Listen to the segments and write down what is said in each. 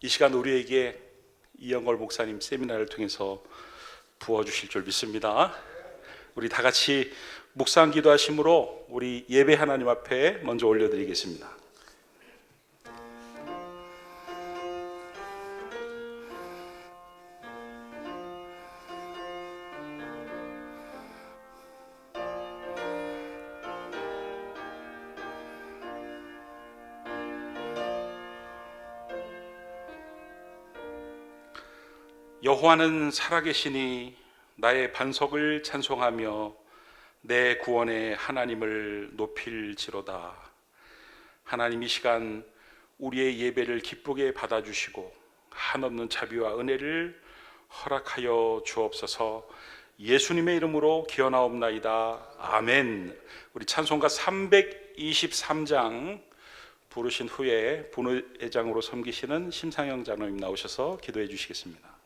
이 시간 우리에게 이영걸 목사님 세미나를 통해서 부어주실 줄 믿습니다. 우리 다 같이 묵상 기도하심으로 우리 예배 하나님 앞에 먼저 올려드리겠습니다. 여호와는 살아계시니 나의 반석을 찬송하며 내 구원의 하나님을 높일지로다. 하나님 이 시간 우리의 예배를 기쁘게 받아주시고 한없는 자비와 은혜를 허락하여 주옵소서. 예수님의 이름으로 기어나옵나이다. 아멘. 우리 찬송가 323장 부르신 후에 본회장으로 섬기시는 심상영 장로님 나오셔서 기도해 주시겠습니다.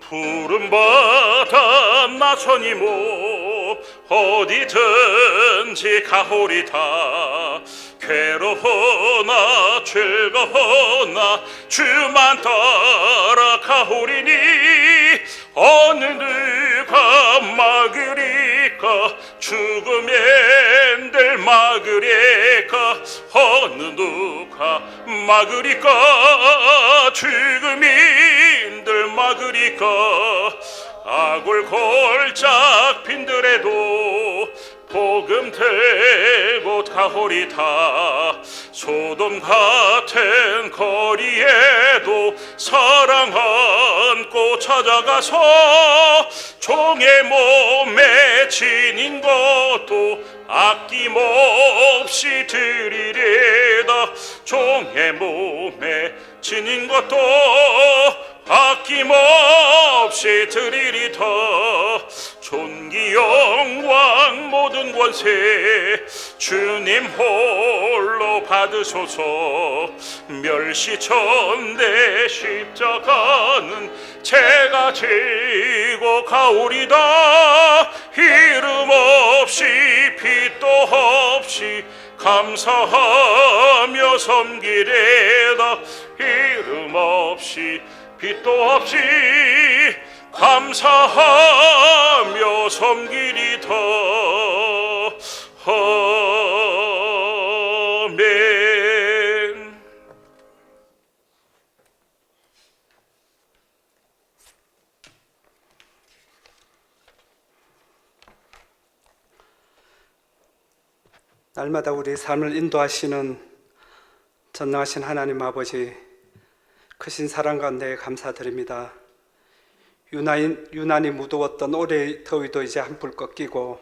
푸른 바다 나선이 모 어디든지 가오리다. 괴로우나 즐거우나 주만 따라 가오리니 어느 누가 막으리까? 죽음엔들 막으리까? 어느 누가 막으리까? 죽음인 들 막으리까 아굴 골짝 빈들에도 복음 들고 가오리다. 소돔 같은 거리에도 사랑 안고 찾아가서 종의 몸에 지닌 것도 아낌없이 드리리다. 종의 몸에 지닌 것도 아낌없이 드리리다 존귀 영광 모든 권세 주님 홀로 받으소서. 멸시천대 십자가는 제가 지고 가오리다. 이름 없이 빛도 없이 감사하며 섬기래다. 이름 없이 빛도 없이 감사하며 섬기리다 아멘. 날마다 우리 삶을 인도하시는 전능하신 하나님 아버지 크신 사랑 가운데 감사드립니다. 유난히, 유난히 무더웠던 올해의 더위도 이제 한풀 꺾이고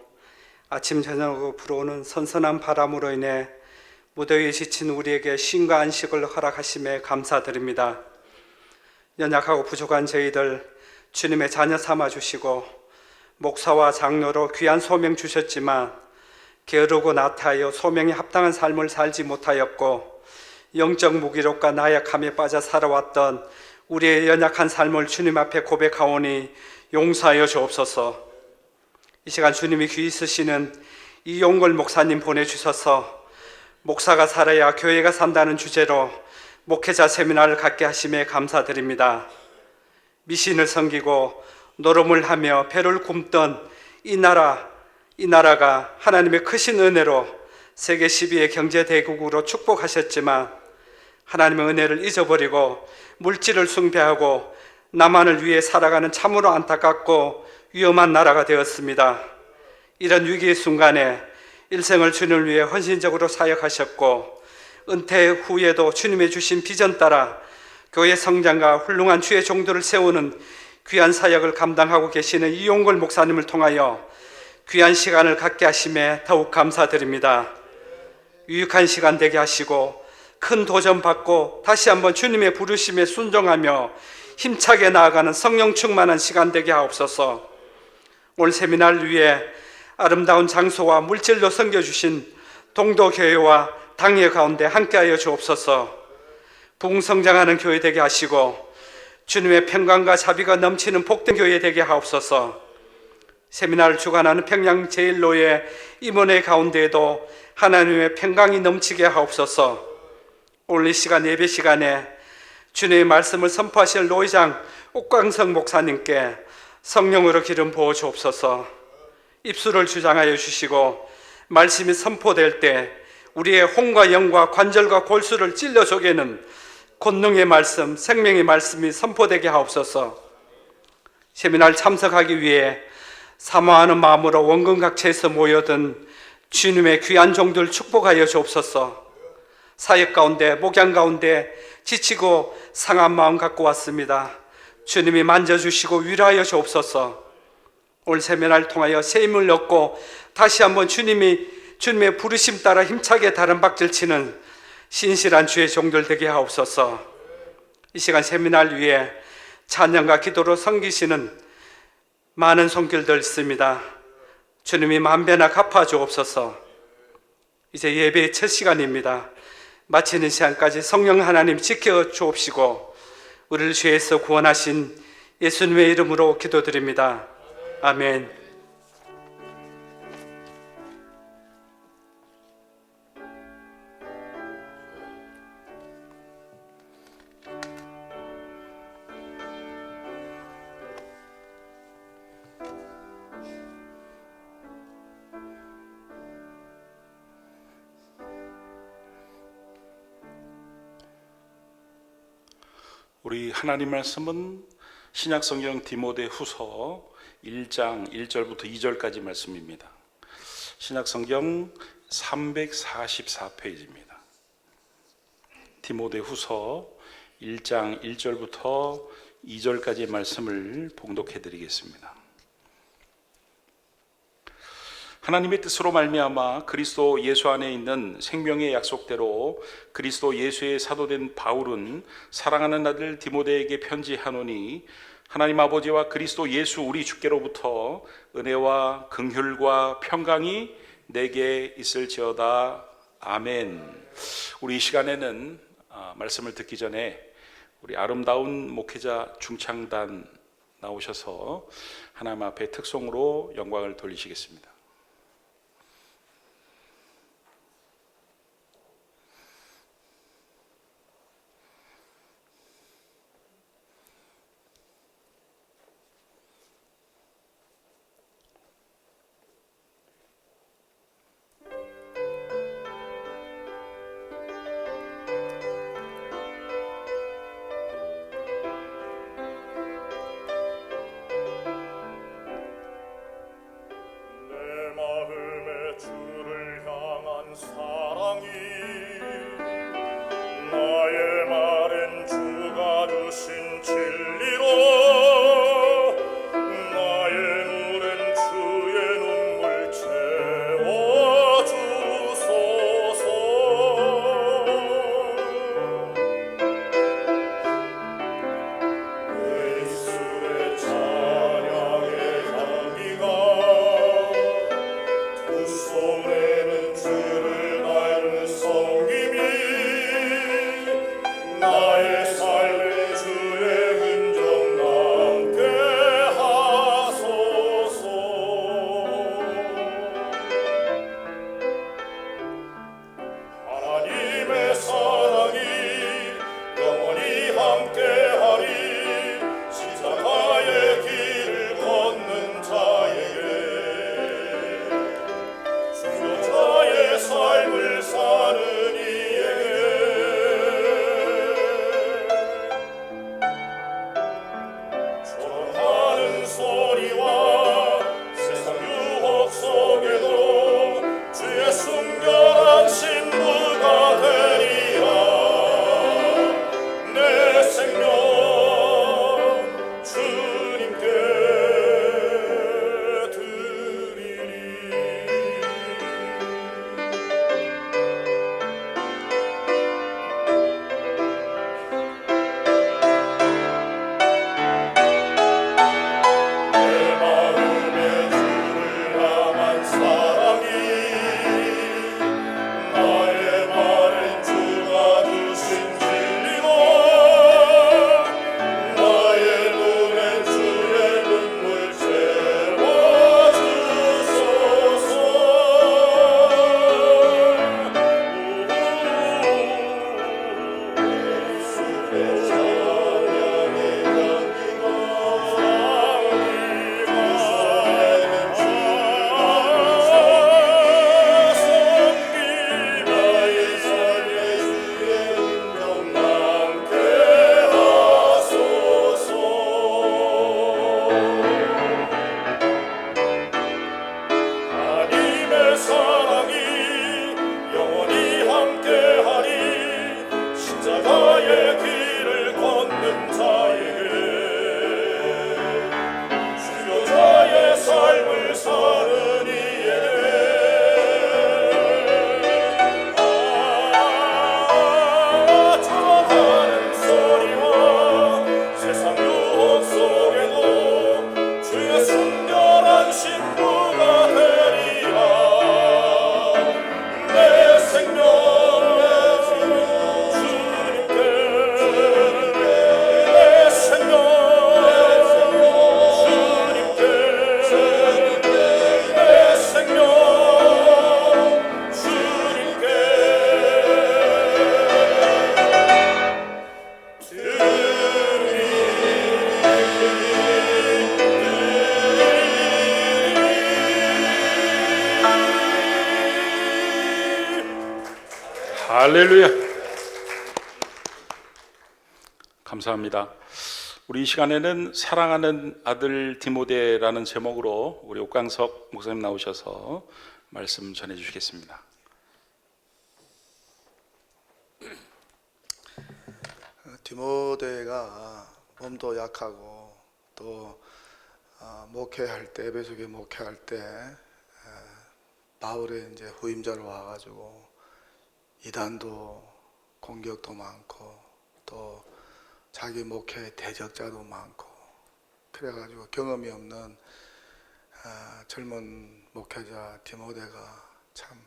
아침 저녁으로 불어오는 선선한 바람으로 인해 무더위에 지친 우리에게 쉼과 안식을 허락하심에 감사드립니다. 연약하고 부족한 저희들 주님의 자녀 삼아 주시고 목사와 장로로 귀한 소명 주셨지만 게으르고 나태하여 소명에 합당한 삶을 살지 못하였고 영적 무기력과 나약함에 빠져 살아왔던 우리의 연약한 삶을 주님 앞에 고백하오니 용서하여 주옵소서. 이 시간 주님이 귀 있으시는 이용걸 목사님 보내주셔서 목사가 살아야 교회가 산다는 주제로 목회자 세미나를 갖게 하심에 감사드립니다. 미신을 섬기고 노름을 하며 배를 굶던 이 나라, 이 나라가 하나님의 크신 은혜로 세계 12의 경제 대국으로 축복하셨지만 하나님의 은혜를 잊어버리고 물질을 숭배하고 나만을 위해 살아가는 참으로 안타깝고 위험한 나라가 되었습니다. 이런 위기의 순간에 일생을 주님을 위해 헌신적으로 사역하셨고 은퇴 후에도 주님의 주신 비전 따라 교회 성장과 훌륭한 주의 종들을 세우는 귀한 사역을 감당하고 계시는 이용걸 목사님을 통하여 귀한 시간을 갖게 하심에 더욱 감사드립니다. 유익한 시간 되게 하시고 큰 도전 받고 다시 한번 주님의 부르심에 순종하며 힘차게 나아가는 성령 충만한 시간 되게 하옵소서. 올 세미나를 위해 아름다운 장소와 물질로 섬겨주신 동도교회와 당회 가운데 함께하여 주옵소서. 부흥성장하는 교회 되게 하시고 주님의 평강과 자비가 넘치는 복된 교회 되게 하옵소서. 세미나를 주관하는 평양 제일로의 임원회 가운데에도 하나님의 평강이 넘치게 하옵소서. 이 시간 예배 시간에 주님의 말씀을 선포하실 노회장 옥광성 목사님께 성령으로 기름 부어 주옵소서. 입술을 주장하여 주시고 말씀이 선포될 때 우리의 혼과 영과 관절과 골수를 찔러 쪼개는 권능의 말씀, 생명의 말씀이 선포되게 하옵소서. 세미나를 참석하기 위해 사모하는 마음으로 원근각체에서 모여든 주님의 귀한 종들 축복하여 주옵소서. 사역 가운데 목양 가운데 지치고 상한 마음 갖고 왔습니다. 주님이 만져주시고 위로하여 주옵소서. 오늘 세미나를 통하여 새 힘을 얻고 다시 한번 주님이 주님의 부르심 따라 힘차게 다른 박질 치는 신실한 주의 종들 되게 하옵소서. 이 시간 세미나를 위해 찬양과 기도로 섬기시는 많은 손길들 있습니다. 주님이 만배나 갚아 주옵소서. 이제 예배의 첫 시간입니다. 마치는 시간까지 성령 하나님 지켜 주옵시고 우리를 죄에서 구원하신 예수님의 이름으로 기도드립니다. 아멘. 하나님 말씀은 신약 성경 디모데 후서 1장 1절부터 2절까지 말씀입니다. 신약 성경 344페이지입니다. 디모데 후서 1장 1절부터 2절까지의 말씀을 봉독해 드리겠습니다. 하나님의 뜻으로 말미암아 그리스도 예수 안에 있는 생명의 약속대로 그리스도 예수의 사도된 바울은 사랑하는 아들 디모데에게 편지하노니 하나님 아버지와 그리스도 예수 우리 주께로부터 은혜와 긍휼과 평강이 내게 있을지어다 아멘. 우리 이 시간에는 아, 말씀을 듣기 전에 우리 아름다운 목회자 중창단 나오셔서 하나님 앞에 특송으로 영광을 돌리시겠습니다. 할렐루야. 감사합니다. 우리 이 시간에는 사랑하는 아들 디모데라는 제목으로 우리 옥광석 목사님 나오셔서 말씀 전해 주시겠습니다. 디모데가 몸도 약하고 또 어, 목회할 때 에베소에 목회할 때 에, 바울의 이제 후임자로 와가지고 이단도 공격도 많고 또 자기 목회 대적자도 많고 그래가지고 경험이 없는 아, 젊은 목회자 디모데가 참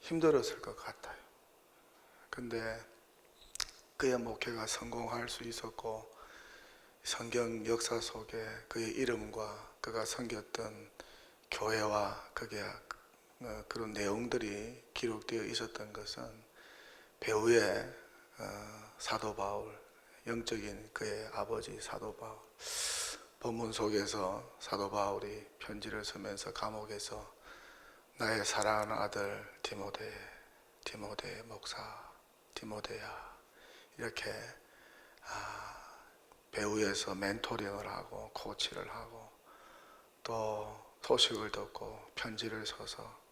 힘들었을 것 같아요. 근데 그의 목회가 성공할 수 있었고 성경 역사 속에 그의 이름과 그가 섬겼던 교회와 그게 어, 그런 내용들이 기록되어 있었던 것은 배후의 어, 사도 바울 영적인 그의 아버지 사도 바울. 본문 속에서 사도 바울이 편지를 쓰면서 감옥에서 나의 사랑하는 아들 디모데 디모데 목사 디모데야. 이렇게 아, 배우에서 멘토링을 하고 코치를 하고 또 소식을 듣고 편지를 써서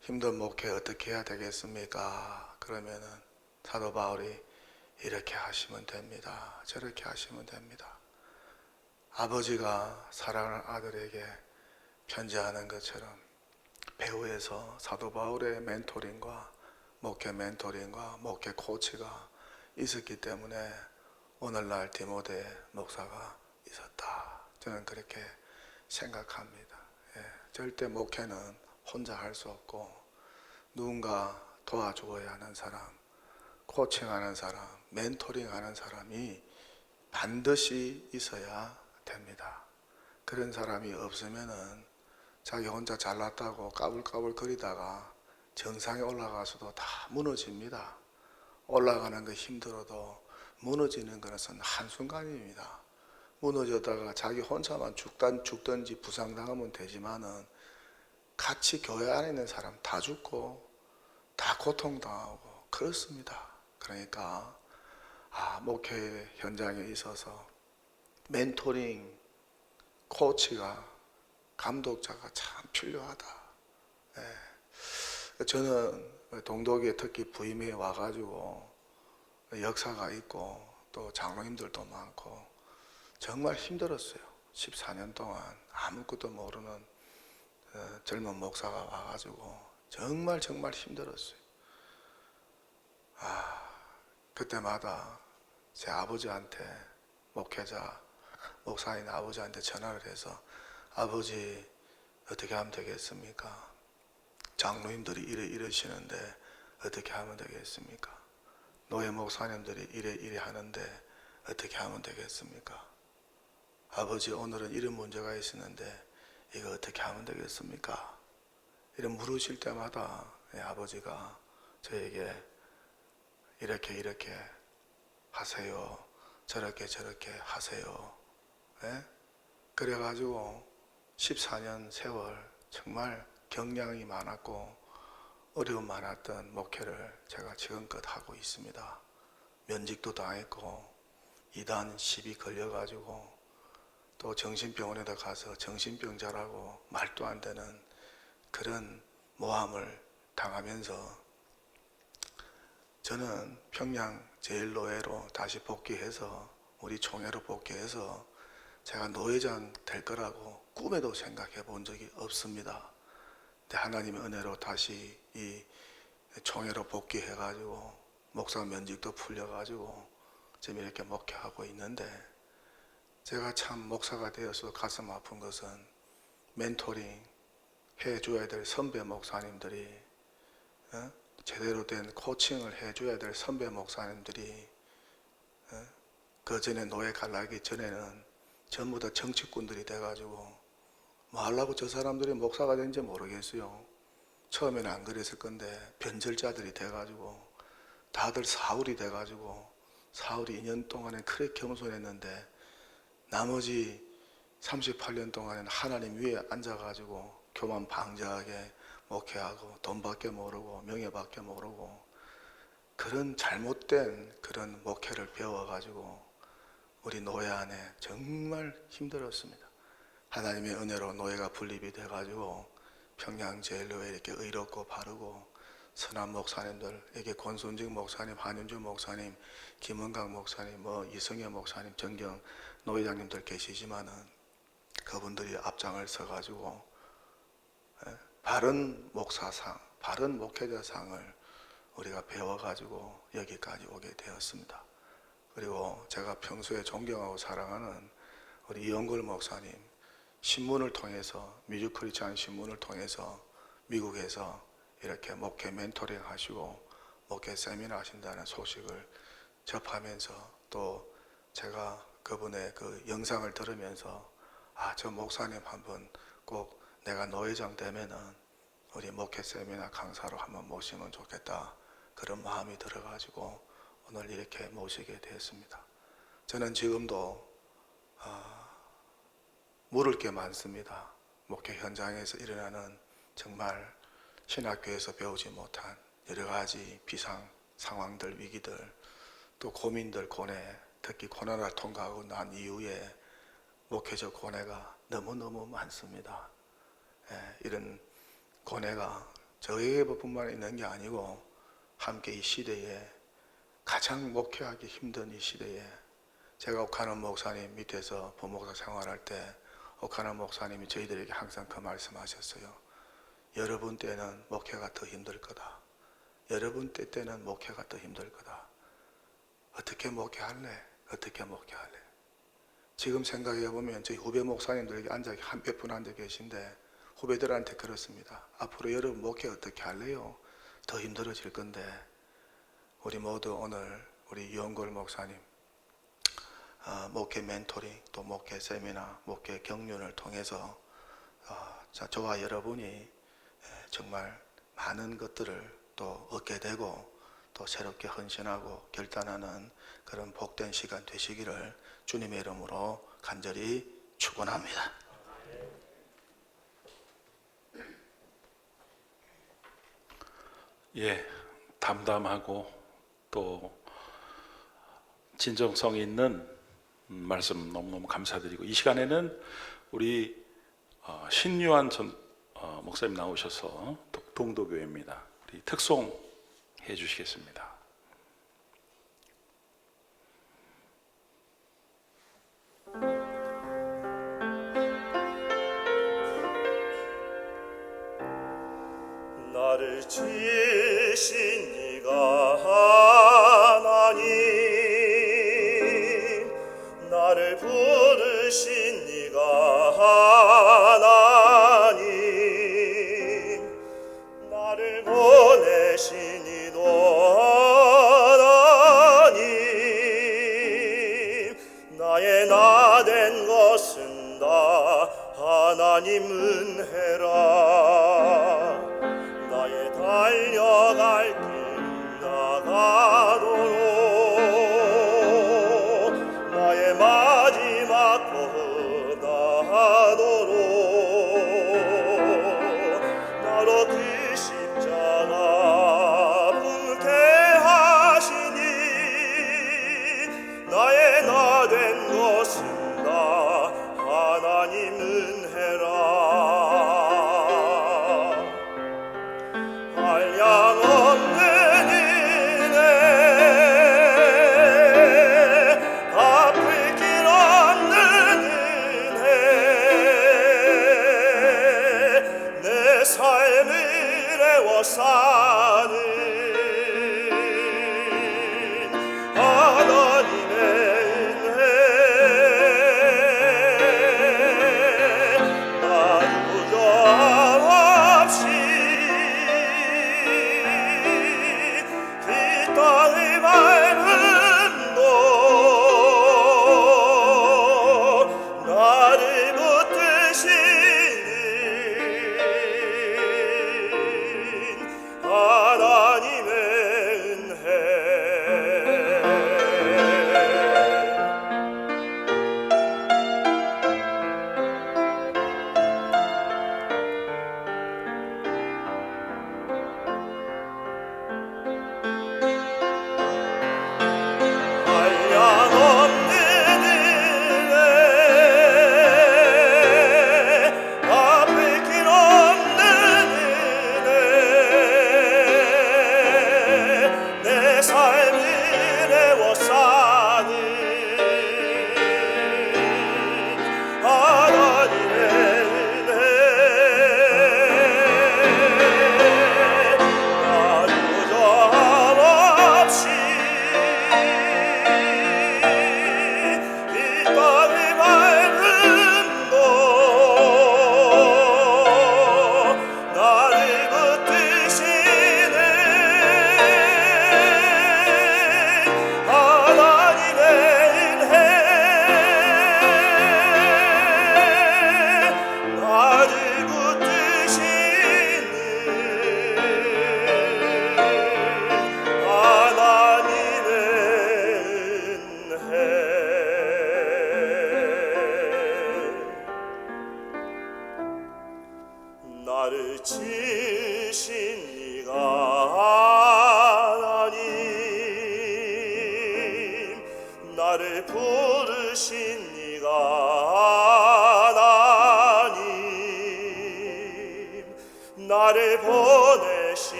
힘든 목회 어떻게 해야 되겠습니까? 그러면은 사도 바울이 이렇게 하시면 됩니다. 저렇게 하시면 됩니다. 아버지가 사랑하는 아들에게 편지하는 것처럼 배우에서 사도 바울의 멘토링과 목회 멘토링과 목회 코치가 있었기 때문에 오늘날 디모데 목사가 있었다. 저는 그렇게 생각합니다. 예, 절대 목회는 혼자 할 수 없고 누군가 도와주어야 하는 사람, 코칭하는 사람, 멘토링하는 사람이 반드시 있어야 됩니다. 그런 사람이 없으면은 자기 혼자 잘났다고 까불까불 거리다가 정상에 올라가서도 다 무너집니다. 올라가는 거 힘들어도 무너지는 것은 한순간입니다. 무너졌다가 자기 혼자만 죽단, 죽든지 부상당하면 되지만은 같이 교회 안에 있는 사람 다 죽고 다 고통당하고 그렇습니다. 그러니까 아, 목회 현장에 있어서 멘토링, 코치가 감독자가 참 필요하다. 예. 저는 동독에 특히 부임에 와가지고 역사가 있고 또 장로님들도 많고 정말 힘들었어요. 14년 동안 아무것도 모르는 어, 젊은 목사가 와가지고 정말 정말 힘들었어요. 아 그때마다 제 아버지한테 목회자 목사인 아버지한테 전화를 해서 아버지 어떻게 하면 되겠습니까? 장로님들이 이래 이러시는데 어떻게 하면 되겠습니까? 노예 목사님들이 이래 이래 하는데 어떻게 하면 되겠습니까? 아버지 오늘은 이런 문제가 있었는데 이거 어떻게 하면 되겠습니까? 이런 물으실 때마다 예, 아버지가 저에게 이렇게 이렇게 하세요. 저렇게 저렇게 하세요. 예? 그래가지고 14년 세월 정말 경량이 많았고 어려움 많았던 목회를 제가 지금껏 하고 있습니다. 면직도 당했고 이단 시비 걸려가지고 또 정신병원에다 가서 정신병자라고 말도 안 되는 그런 모함을 당하면서 저는 평양 제일노예로 다시 복귀해서 우리 총회로 복귀해서 제가 노회장 될 거라고 꿈에도 생각해 본 적이 없습니다. 근데 하나님의 은혜로 다시 이 총회로 복귀해 가지고 목사 면직도 풀려 가지고 지금 이렇게 목회하고 있는데 제가 참 목사가 되어서 가슴 아픈 것은 멘토링 해줘야 될 선배 목사님들이 어? 제대로 된 코칭을 해줘야 될 선배 목사님들이 어? 그 전에 노예 갈라기 전에는 전부 다 정치꾼들이 돼가지고 뭐 하려고 저 사람들이 목사가 된지 모르겠어요. 처음에는 안 그랬을 건데 변절자들이 돼가지고 다들 사울이 돼가지고 사울이 2년 동안에 그렇게 겸손했는데 나머지 38년 동안에는 하나님 위에 앉아가지고 교만 방자하게 목회하고 돈밖에 모르고 명예밖에 모르고 그런 잘못된 그런 목회를 배워가지고 우리 노예 안에 정말 힘들었습니다. 하나님의 은혜로 노예가 분립이 돼가지고 평양 제일교회 이렇게 의롭고 바르고 선한 목사님들에게 권순직 목사님, 한윤주 목사님, 김은강 목사님, 뭐 이성현 목사님, 정경 노회장님들 계시지만은 그분들이 앞장을 서가지고 예, 바른 목사상, 바른 목회자상을 우리가 배워가지고 여기까지 오게 되었습니다. 그리고 제가 평소에 존경하고 사랑하는 우리 이영걸 목사님 신문을 통해서 뮤지컬리찬 신문을 통해서 미국에서 이렇게 목회 멘토링 하시고 목회 세미나 하신다는 소식을 접하면서 또 제가 그분의 그 영상을 들으면서 아 저 목사님 한번 꼭 내가 노회장 되면은 우리 목회 세미나 강사로 한번 모시면 좋겠다 그런 마음이 들어가지고 오늘 이렇게 모시게 되었습니다. 저는 지금도 아, 물을 게 많습니다. 목회 현장에서 일어나는 정말 신학교에서 배우지 못한 여러 가지 비상 상황들, 위기들, 또 고민들, 고뇌, 특히 코로나를 통과하고 난 이후에 목회적 고뇌가 너무너무 많습니다. 예, 이런 고뇌가 저에게뿐만 있는 게 아니고 함께 이 시대에 가장 목회하기 힘든 이 시대에 제가 옥하는 목사님 밑에서 부목사 생활할 때 옥하는 목사님이 저희들에게 항상 그 말씀하셨어요. 여러분 때는 목회가 더 힘들 거다. 여러분 때 때는 목회가 더 힘들 거다. 어떻게 목회할래? 어떻게 목회할래? 지금 생각해 보면 저희 후배 목사님들 앉아 한몇 분 앉아 계신데 후배들한테 그렇습니다. 앞으로 여러분 목회 어떻게 할래요? 더 힘들어질 건데 우리 모두 오늘 우리 이원골 목사님 어, 목회 멘토링 또 목회 세미나 목회 경륜을 통해서 어, 자, 저와 여러분이 에, 정말 많은 것들을 또 얻게 되고 또 새롭게 헌신하고 결단하는 그런 복된 시간 되시기를 주님의 이름으로 간절히 축원합니다. 예, 담담하고 또 진정성 있는 음, 말씀 너무너무 감사드리고 이 시간에는 우리 어, 신유한 전 어, 목사님 나오셔서 도- 동도교회입니다. 우리 특송 해 주시겠습니다. 나를 지으신 이가 하나님 나를 부르신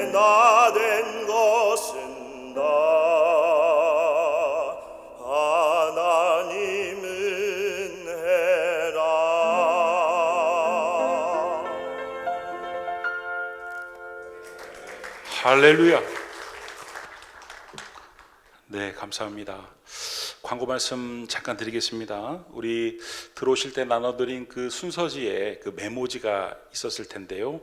나의 나된 것은 다 하나님 은혜라 할렐루야. 네, 감사합니다. 광고 말씀 잠깐 드리겠습니다. 우리 들어오실 때 나눠드린 그 순서지에 그 메모지가 있었을 텐데요.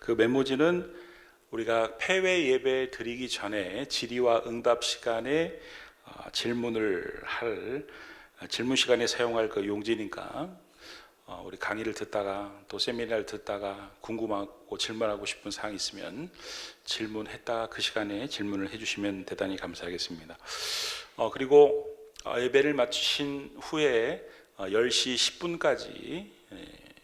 그 메모지는 우리가 폐회 예배 드리기 전에 질의와 응답 시간에 어, 질문을 할 어, 질문 시간에 사용할 그 용지니까 어, 우리 강의를 듣다가 또 세미나를 듣다가 궁금하고 질문하고 싶은 사항이 있으면 질문했다가 그 시간에 질문을 해주시면 대단히 감사하겠습니다. 어, 그리고 어, 예배를 마치신 후에 어, 10시 10분까지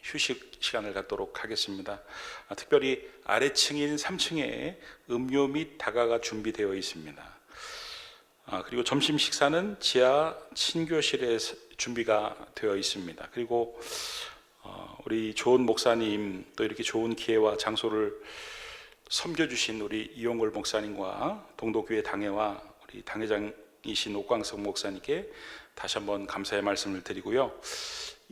휴식 시간을 갖도록 하겠습니다. 아, 특별히 아래층인 3층에 음료 및 다가가 준비되어 있습니다. 아, 그리고 점심 식사는 지하 친교실에 준비가 되어 있습니다. 그리고 어, 우리 좋은 목사님 또 이렇게 좋은 기회와 장소를 섬겨주신 우리 이용골 목사님과 동도교회 당회와 우리 당회장이신 옥광석 목사님께 다시 한번 감사의 말씀을 드리고요.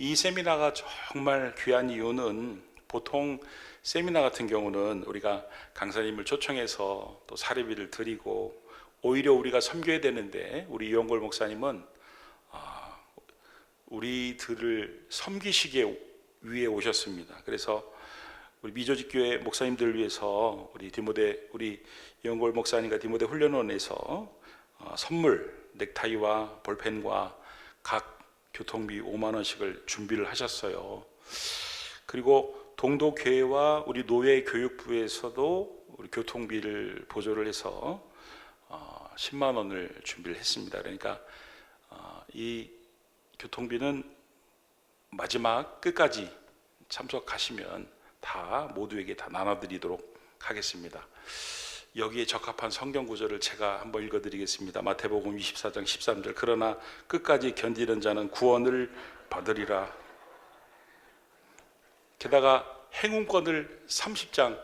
이 세미나가 정말 귀한 이유는 보통 세미나 같은 경우는 우리가 강사님을 초청해서 또 사례비를 드리고 오히려 우리가 섬겨야 되는데 우리 이용골 목사님은 아, 우리들을 섬기시기에 위해 오셨습니다. 그래서 우리 미조직 교회 목사님들을 위해서 우리 디모데 우리 이용골 목사님과 디모데 훈련원에서 어, 선물 넥타이와 볼펜과 각 교통비 5만 원씩을 준비를 하셨어요. 그리고 동도 교회와 우리 노예 교육부에서도 우리 교통비를 보조를 해서 어, 10만 원을 준비를 했습니다. 그러니까 어, 이 교통비는 마지막 끝까지 참석하시면 다 모두에게 다 나눠드리도록 하겠습니다. 여기에 적합한 성경 구절을 제가 한번 읽어드리겠습니다. 마태복음 24장 13절. 그러나 끝까지 견디는 자는 구원을 받으리라. 게다가 행운권을 30장.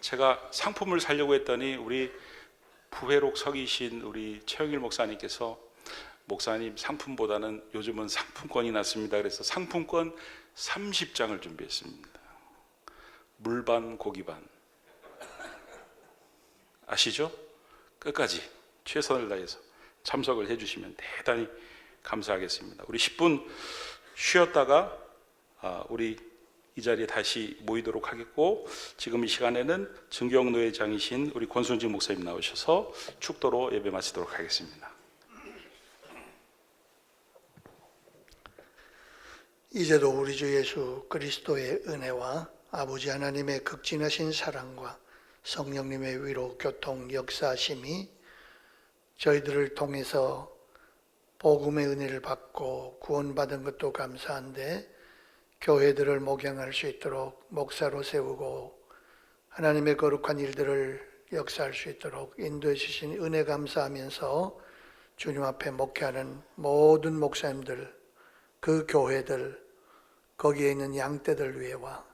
제가 상품을 사려고 했더니 우리 부회록 서기신 우리 최영일 목사님께서 목사님 상품보다는 요즘은 상품권이 났습니다. 그래서 상품권 30장을 준비했습니다. 물반 고기반. 아시죠? 끝까지 최선을 다해서 참석을 해주시면 대단히 감사하겠습니다. 우리 10분 쉬었다가 아, 우리 이 자리에 다시 모이도록 하겠고 지금 이 시간에는 증경노회 장이신 우리 권순진 목사님 나오셔서 축도로 예배 마치도록 하겠습니다. 이제도 우리 주 예수 그리스도의 은혜와 아버지 하나님의 극진하신 사랑과 성령님의 위로 교통 역사심이 저희들을 통해서 복음의 은혜를 받고 구원받은 것도 감사한데 교회들을 목양할 수 있도록 목사로 세우고 하나님의 거룩한 일들을 역사할 수 있도록 인도해 주신 은혜 감사하면서 주님 앞에 목회하는 모든 목사님들 그 교회들 거기에 있는 양떼들 위해와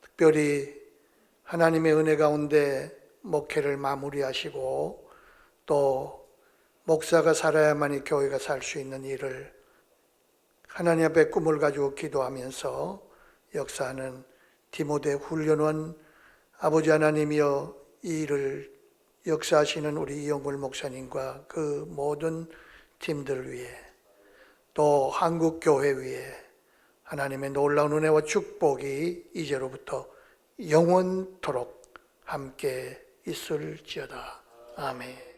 특별히 하나님의 은혜 가운데 목회를 마무리하시고 또 목사가 살아야만이 교회가 살 수 있는 일을 하나님 앞에 꿈을 가지고 기도하면서 역사하는 디모데 훈련원 아버지 하나님이여 이 일을 역사하시는 우리 이영골 목사님과 그 모든 팀들 위해 또 한국 교회 위에 하나님의 놀라운 은혜와 축복이 이제로부터 영원토록 함께 있을지어다. 아멘.